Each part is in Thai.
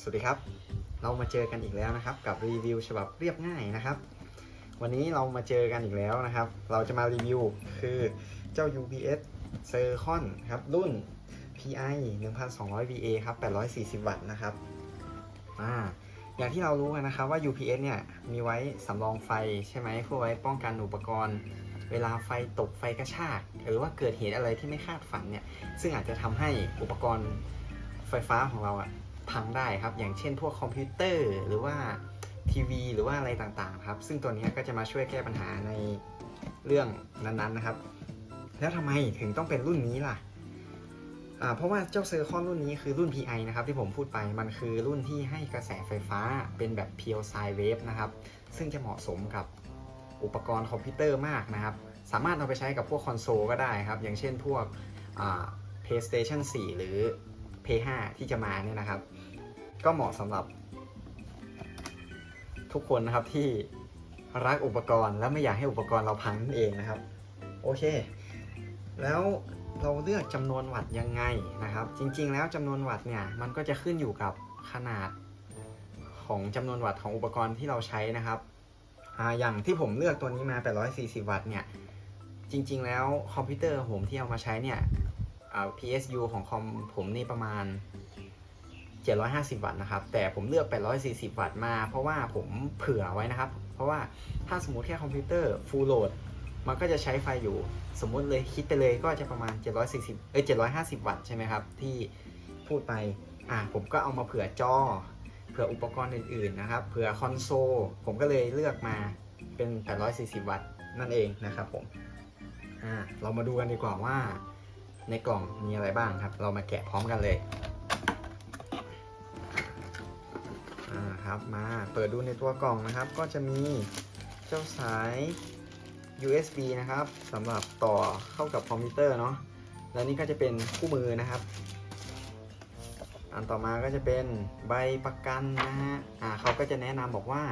สวัสดีครับ เรามาเจอกันอีกแล้วนะครับ กับรีวิวฉบับเรียบง่ายนะครับ วันนี้เรามาเจอกันอีกแล้วนะครับ เราจะมารีวิวคือเจ้า UPS c i r c o n ครับรุ่น PI 1200 VA ครับ840 วัตต์นะครับอ่าอย่างที่เรารู้กันนะครับว่า UPS เนี่ยมีไว้สำรองไฟใช่ไหมเพื่อไว้ป้องกันอุปกรณ์ เวลาไฟตกไฟกระชาก หรือว่าเกิดเหตุอะไรที่ไม่คาดฝันเนี่ยซึ่งอาจจะทำให้อุปกรณ์ไฟฟ้าของเราอะ พังได้ครับ อย่างเช่น พวกคอมพิวเตอร์หรือว่าทีวีหรือว่าอะไรต่างๆครับ ซึ่งตัวนี้ก็จะมาช่วยแก้ปัญหาในเรื่องนั้นๆนะครับ แล้วทำไมถึงต้องเป็นรุ่นนี้ล่ะอ่าเพราะว่าเจ้าเซอร์คอนรุ่นนี้คือรุ่น PI นะครับที่ผมพูดไปมันคือรุ่นที่ให้กระแสไฟฟ้าเป็นแบบ pure sine wave นะครับซึ่งจะเหมาะสมกับอุปกรณ์คอมพิวเตอร์มากนะครับ สามารถเอาไปใช้กับพวกคอนโซลก็ได้ครับ อย่างเช่นพวก PlayStation 4 หรือ PS5 ที่จะมาเนี่ยนะครับ ก็เหมาะสำหรับ ทุกคนนะครับที่รักอุปกรณ์ และไม่อยากให้อุปกรณ์เราพังนั่นเองนะครับ โอเค แล้วเราเลือกจำนวนวัตต์ยังไงนะครับ จริง ๆ แล้วจำนวนวัตต์เนี่ยมันก็จะขึ้นอยู่กับขนาดของจำนวนวัตต์ของอุปกรณ์ที่เราใช้นะครับออย่างที่ผมเลือกตัวนี้มา 840 วัตต์เนี่ย จริง ๆ แล้วคอมพิวเตอร์ผมที่เอามาใช้เนี่ย PSU ของคอมผมนี่ประมาณ 750 วัตต์นะครับ แต่ผมเลือก 840 วัตต์มา เพราะว่าผมเผื่อไว้นะครับ เพราะว่าถ้าสมมติแค่คอมพิวเตอร์ full load มันก็จะใช้ไฟอยู่ สมมุติเลยคิดไปเลยก็จะประมาณ 740 เอ้ย 750 วัตต์ใช่ไหมครับ ที่พูดไป อ่า ผมก็เอามาเผื่อจอ เผื่ออุปกรณ์อื่นๆนะครับ เผื่อคอนโซล ผมก็เลยเลือกมาเป็น 840 วัตต์นั่นเองนะครับผม อ่า เรามาดูกันดีกว่าว่า ในกล่องมีอะไรบ้างครับ เรามาแกะพร้อมกันเลย อ่าครับมาเปิดดูในตัวกล่องนะครับ ก็จะมีเจ้าสาย USB นะครับสำหรับต่อเข้ากับคอมพิวเตอร์เนาะแล้วนี่ก็จะเป็นคู่มือนะครับ อันต่อมาก็จะเป็นใบประกันนะฮะอ่าเขาก็จะแนะนำบอกว่า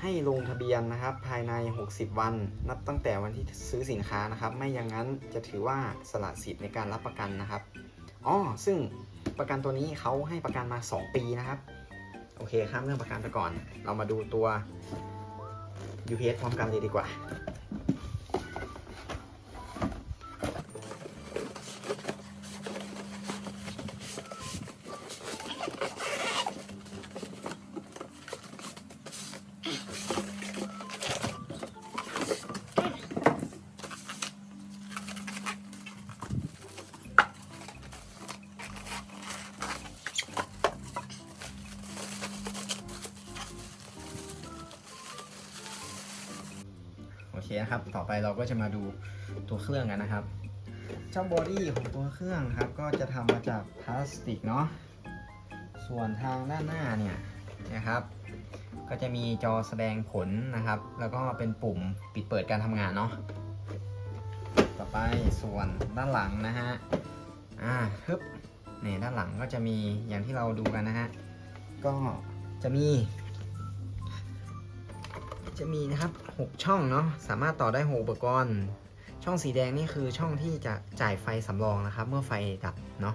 ให้ลงทะเบียนนะครับ ภายใน 60 วัน นับตั้งแต่วันที่ซื้อสินค้านะครับ ไม่อย่างนั้นจะถือว่าสละสิทธิ์ในการรับประกันนะครับอ๋อซึ่ง ประกันตัวนี้เขาให้ประกันมา 2 ปีนะครับ โอเคข้ามเรื่องประกันไปก่อน เรามาดูตัว UPS พร้อมกันเลยดีกว่า เคนะครับ ต่อไปเราก็จะมาดูตัวเครื่องกันนะครับ เจ้าบอดี้ของตัวเครื่องครับ ก็จะทำมาจากพลาสติกเนาะ ส่วนทางด้านหน้าเนี่ยนะครับ ก็จะมีจอแสดงผลนะครับ แล้วก็เป็นปุ่มปิดเปิดการทำงานเนาะ ต่อไปส่วนด้านหลังนะฮะ อ่าฮึบเนี่ยด้านหลังก็จะมีอย่างที่เราดูกันนะฮะ ก็จะมี จะมีนะครับ 6 ช่องเนาะสามารถต่อได้6อุปกรณ์ ช่องสีแดงนี่คือช่องที่จะจ่ายไฟสำรองนะครับ เมื่อไฟดับเนาะ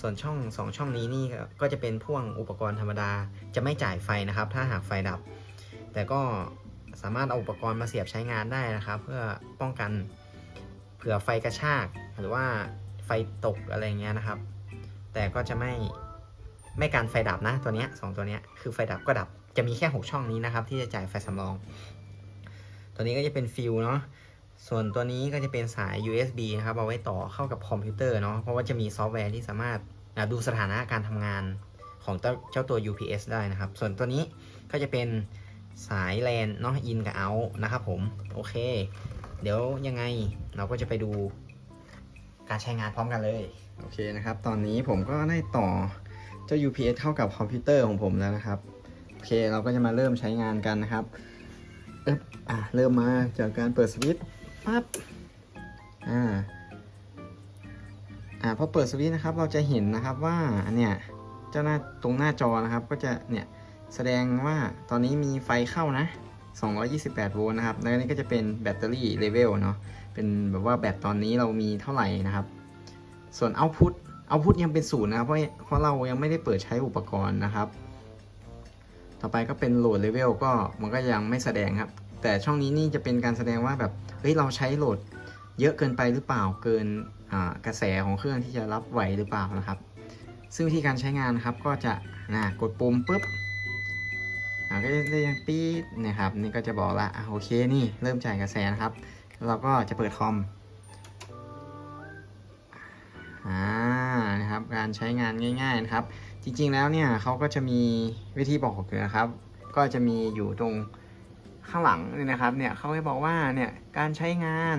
ส่วนช่อง 2 ช่องนี้นี่ก็จะเป็นพ่วงอุปกรณ์ธรรมดาจะไม่จ่ายไฟนะครับ ถ้าหากไฟดับ แต่ก็สามารถเอาอุปกรณ์มาเสียบใช้งานได้นะครับ เพื่อป้องกันเผื่อไฟกระชาก หรือว่าไฟตกอะไรเงี้ยนะครับ แต่ก็จะไม่ไม่การไฟดับนะตัวเนี้ยสองตัวเนี้ยคือไฟดับก็ดับจะมีแค่ 6 ช่องนี้นะครับ ที่จะจ่ายไฟสำรอง ตัวนี้ก็จะเป็นฟิวเนาะส่วนตัวนี้ก็จะเป็นสาย USB นะครับ เอาไว้ต่อเข้ากับคอมพิวเตอร์เนาะเพราะว่าจะมีซอฟต์แวร์ที่สามารถอะดูสถานะการทำงานของเจ้าตัว UPS ได้นะครับ ส่วนตัวนี้ก็จะเป็นสาย LAN เนาะ in กับ out นะครับผม โอเค เดี๋ยวยังไงเราก็จะไปดูการใช้งานพร้อมกันเลย โอเคนะครับ ตอนนี้ผมก็ได้ต่อเจ้า UPS เข้ากับคอมพิวเตอร์ของผมแล้วนะครับ โอเค เราก็จะมาเริ่มใช้งานกันนะครับ อ๊บอะเริ่มมาจากการเปิดสวิตช์ปั๊บอ่าอ่าพอเปิดสวิตช์นะครับ เราจะเห็นนะครับว่าอันเนี้ยเจ้าหน้าตรงหน้าจอนะครับ ก็จะเนี่ยแสดงว่าตอนนี้มีไฟเข้านะ 228 โวลต์นะครับ แล้วนี่ก็จะเป็นแบตเตอรี่เลเวลเนาะ เป็นแบบว่าแบตตอนนี้เรามีเท่าไหร่นะครับ ส่วน output เอาพุทยังเป็นศูนย์นะครับเพราะเพราะเรายังไม่ได้เปิดใช้อุปกรณ์นะครับ ต่อไปก็เป็นโหลดเลเวลก็มันก็ยังไม่แสดงครับ แต่ช่องนี้นี่จะเป็นการแสดงว่าแบบเฮ้ยเราใช้โหลดเยอะเกินไปหรือเปล่าเกินกระแสของเครื่องที่จะรับไหวหรือเปล่านะครับ ซึ่งวิธีการใช้งานครับก็จะนะกดปุ่มปุ๊บอ่าก็จะเรียงปี๊ดนะครับนี่ก็จะบอกละโอเคนี่เริ่มจ่ายกระแสนะครับเราก็จะเปิดคอมอ่า นะครับ การใช้งานง่าย ๆนะครับ จริงๆแล้วเนี่ยเขาก็จะมีวิธีบอกนะครับ ก็จะมีอยู่ตรงข้างหลังนี่นะครับ เนี่ยเขาให้บอกว่าเนี่ยการใช้งาน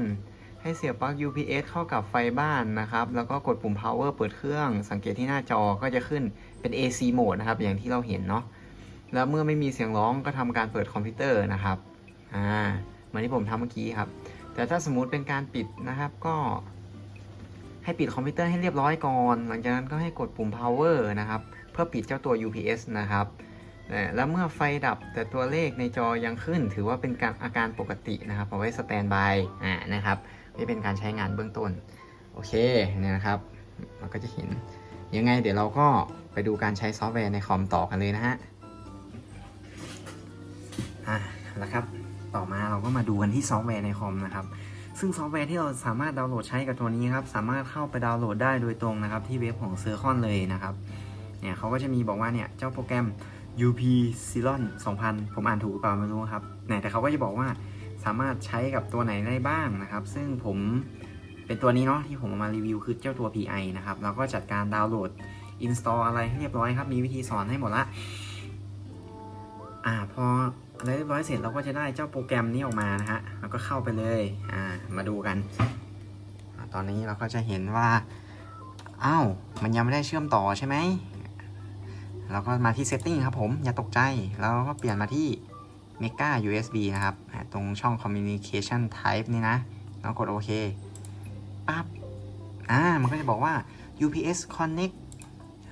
ให้เสียบปลั๊ก UPS เข้ากับไฟบ้านนะครับ แล้วก็กดปุ่ม power เปิดเครื่อง สังเกตที่หน้าจอก็จะขึ้นเป็น AC mode นะครับ อย่างที่เราเห็นเนาะ แล้วเมื่อไม่มีเสียงร้องก็ทำการเปิดคอมพิวเตอร์นะครับ อ่า เหมือนที่ผมทำเมื่อกี้ครับ แต่ถ้าสมมุติเป็นการปิดนะครับ ก็ ให้ปิดคอมพิวเตอร์ให้เรียบร้อยก่อน หลังจากนั้นก็ให้กดปุ่ม power นะครับ เพื่อปิดเจ้าตัว UPS นะครับ แล้วเมื่อไฟดับแต่ตัวเลขในจอยังขึ้น ถือว่าเป็นการอาการปกตินะครับเอาไว้สแตนบายอ่านะครับนี่เป็นการใช้งานเบื้องต้น โอเคเนี่ยนะครับเราก็จะเห็นยังไงเดี๋ยวเราก็ไปดูการใช้ซอฟต์แวร์ในคอมต่อกันเลยนะฮะอะแล้วครับ ต่อมาเราก็มาดูกันที่ซอฟต์แวร์ในคอมนะครับ ซึ่งซอฟต์แวร์ที่เราสามารถดาวน์โหลดใช้กับตัวนี้ครับ สามารถเข้าไปดาวน์โหลดได้โดยตรงนะครับ ที่เว็บของ c i r c o n เลยนะครับ เนี่ยเขาก็จะมีบอกว่าเนี่ยเจ้าโปรแกรม UP c i l o n 2000 ผมอ่านถูกเปล่าไม่รู้ครับเนี่ยแต่เขาก็จะบอกว่าสามารถใช้กับตัวไหนได้บ้างนะครับ ซึ่งผมเป็นตัวนี้เนาะที่ผมมารีวิวคือเจ้าตัว PI นะครับแล้วก็จัดการดาวน์โหลด install อะไรให้เรียบร้อยครับ มีวิธีสอนให้หมดละ อ่าพอไรเรียบร้อยเสร็จเราก็จะได้เจ้าโปรแกรมนี้ออกมานะฮะแล้วก็เข้าไปเลยอ่ามาดูกันอาตอนนี้เราก็จะเห็นว่าอ้าวมันยังไม่ได้เชื่อมต่อใช่ไหมเราก็มาที่ setting ครับผมอย่าตกใจแล้วก็เปลี่ยนมาที่ mega USB นะครับ ตรงช่อง communication type นี่นะแล้วกดโอเคปั๊บอ่ามันก็จะบอกว่า UPS connect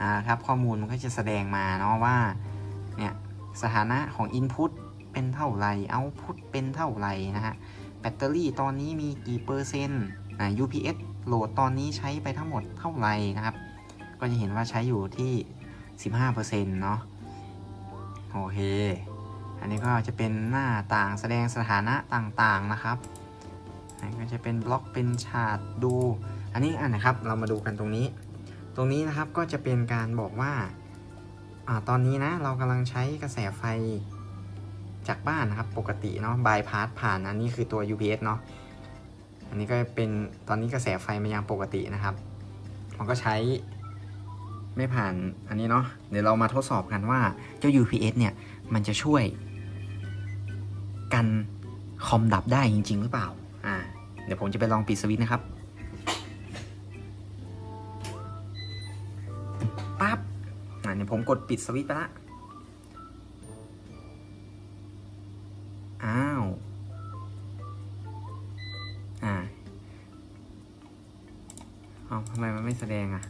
อ่าครับข้อมูลมันก็จะแสดงมาเนาะว่าเนี่ย สถานะของ Input เป็นเท่าไหร่ Output เป็นเท่าไหร่นะฮะ แบตเตอรี่ตอนนี้มีกี่เปอร์เซ็นต์อ่า UPS โหลดตอนนี้ใช้ไปทั้งหมดเท่าไหร่นะครับ ก็จะเห็นว่าใช้อยู่ที่ 15%เนาะโอเค อันนี้ก็จะเป็นหน้าต่างแสดงสถานะต่างๆนะครับอันก็จะเป็นบล็อกเป็นชาร์ตดู อันนี้อะนะครับ เรามาดูกันตรงนี้ ตรงนี้นะครับก็จะเป็นการบอกว่า อ่าตอนนี้นะเรากำลังใช้กระแสไฟจากบ้านนะครับปกติเนาะบายพาสผ่านอันนี้คือตัว UPS เนาะอันนี้ก็เป็นตอนนี้กระแสไฟมันยังปกตินะครับมันก็ใช้ไม่ผ่านอันนี้เนาะเดี๋ยวเรามาทดสอบกันว่าเจ้า UPS เนี่ยมันจะช่วย กันคอมดับได้จริง ๆ หรือเปล่าอ่าเดี๋ยวผมจะไปลองปิดสวิตช์นะครับปั๊บ ผมกดปิดสวิตช์ไปละอ้าวอ่าเอาทำไมมันไม่แสดงอะ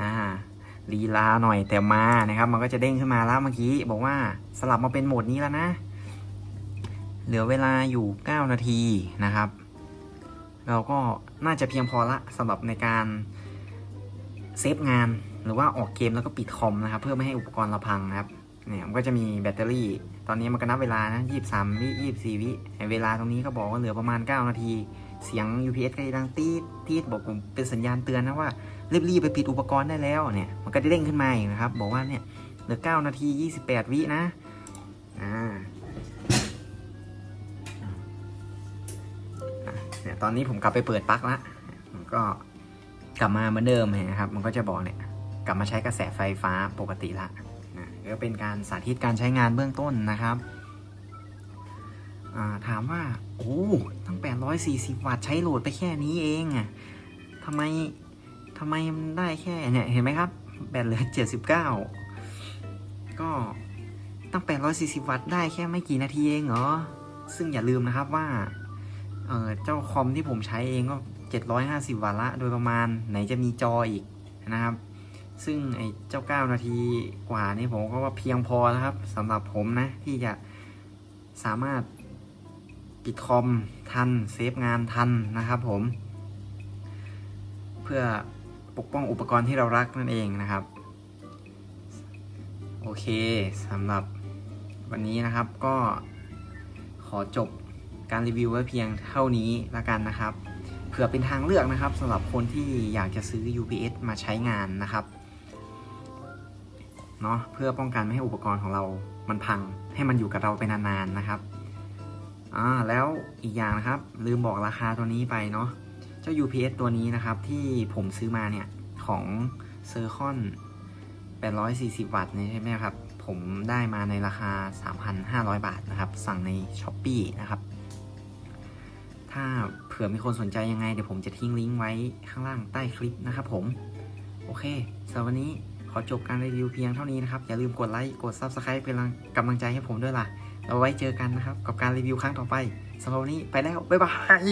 อ่าลีลาหน่อยแต่มานะครับ มันก็จะเด้งขึ้นมาแล้วเมื่อกี้บอกว่าสลับมาเป็นโหมดนี้แล้วนะ เหลือเวลาอยู่ 9 นาทีนะครับ เราก็น่าจะเพียงพอละสำหรับในการ เซฟงานหรือว่าออกเกมแล้วก็ปิดคอมนะครับ เพื่อไม่ให้อุปกรณ์เราพังนะครับเนี่ยมันก็จะมีแบตเตอรี่ ตอนนี้มันก็นับเวลานะยี่สามวิยี่สี่วิเวลาตรงนี้ก็บอกว่าเหลือประมาณ 9 นาที เสียง UPS ก็จะดังตีดตีดบอกผมเป็นสัญญาณเตือนนะว่ารีบๆไปปิดอุปกรณ์ได้แล้วเนี่ยมันก็จะเด้งขึ้นมาอีกนะครับ บอกว่าเนี่ยเหลือ 9 นาที 28 วินะอ่าเนี่ยตอนนี้ผมกลับไปเปิดปลั๊กละก็ กลับมาเหมือนเดิมเห็นะครับ มันก็จะบอกเนี่ยกลับมาใช้กระแสไฟฟ้าปกติละนะก็เป็นการสาธิตการใช้งานเบื้องต้นนะครับาถามว่า โอ้ตั้ง 840 วัตต์ใช้โหลดไปแค่นี้เองอะทำไมทำไมมันได้แค่เนี่ยเห็นไหมครับ แบตเหลือ 79 ก็ตั้ง 840 วัตต์ได้แค่ไม่กี่นาทีเองเหรอ ซึ่งอย่าลืมนะครับว่าเออเจ้าคอมที่ผมใช้เองก็ 750 วัตต์ละโดยประมาณไหนจะมีจออีกนะครับ ซึ่งไอ้เจ้า 9 นาทีกว่านี่ผมก็ว่าเพียงพอแล้วครับสำหรับผมนะ ที่จะสามารถปิดคอมทัน เซฟงานทันนะครับผม เพื่อปกป้องอุปกรณ์ที่เรารักนั่นเองนะครับ โอเคสำหรับวันนี้นะครับก็ขอจบการรีวิวไว้เพียงเท่านี้ละกันนะครับ เผื่อเป็นทางเลือกนะครับสำหรับคนที่อยากจะซื้อ UPS มาใช้งานนะครับเนาะเพื่อป้องกันไม่ให้อุปกรณ์ของเรามันพังให้มันอยู่กับเราไปนานๆนะครับอ่าแล้วอีกอย่างนะครับ ลืมบอกราคาตัวนี้ไปเนาะเจ้า UPS ตัวนี้นะครับ ที่ผมซื้อมาเนี่ย ของ c i r c o n 840 วัตต์เนี่ยใช่ไหมครับ ผมได้มาในราคา 3,500 บาทนะครับ สั่งใน s h อ p e e นะครับ ถ้าเผื่อมีคนสนใจยังไง เดี๋ยวผมจะทิ้งลิงก์ไว้ข้างล่างใต้คลิปนะครับผม โอเคสำหรับวันนี้ขอจบการรีวิวเพียงเท่านี้นะครับ อย่าลืมกดไลค์ กด Subscribe เป็นกำลังใจให้ผมด้วยล่ะ เราไว้เจอกันนะครับ กับการรีวิวครั้งต่อไปสำหรับวันนี้ไปแล้ว บ๊ายบาย